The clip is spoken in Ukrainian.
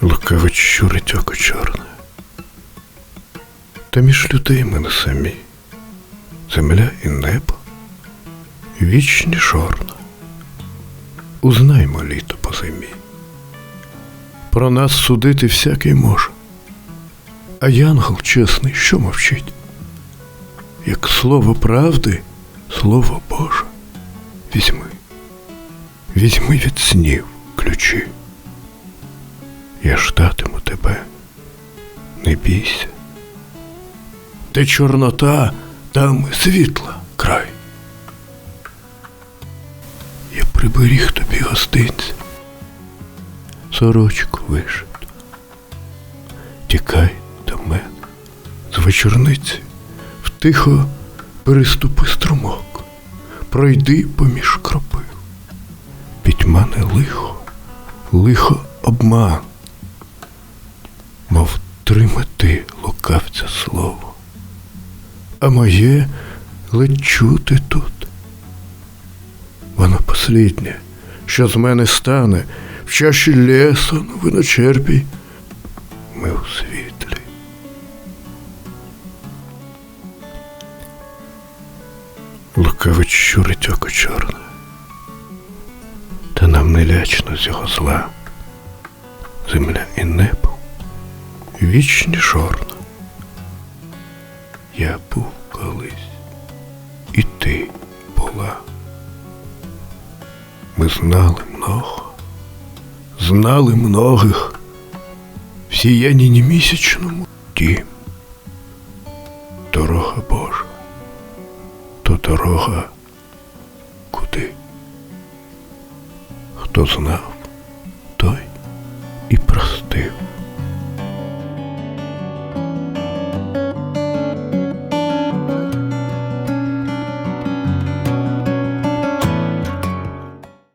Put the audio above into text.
Лукаве щурить око чорне. Та між людей ми не самі. Земля і небо, вічні жорна. Узнаймо літо по зимі. Про нас судити всякий може. А янгол чесний, що мовчить? Як слово правди, слово Боже, візьми, візьми від снів ключі. Я ждатиму тебе, не бійся. Де чорнота, там світла край. Я приберіг тобі гостинця, сорочку вишиту. Тікай до мене з вечорниці, втихо переступи струмок, пройди поміж кропив. пітьмане лихо, лихо обман, мов три мети лукавця слово, а моє ледь чути тут. Воно посліднє, що з мене стане в чаші лесу виночерпій. Ми у світлі. Лукавич щурить око чорне. Та нам не лячно з його зла. Земля і небо вічні жорна. Я був колись, і ти була. Ми знали много, знали многих в сіянні місячному дім. Дорога Божа, то дорога куди? Хто знав,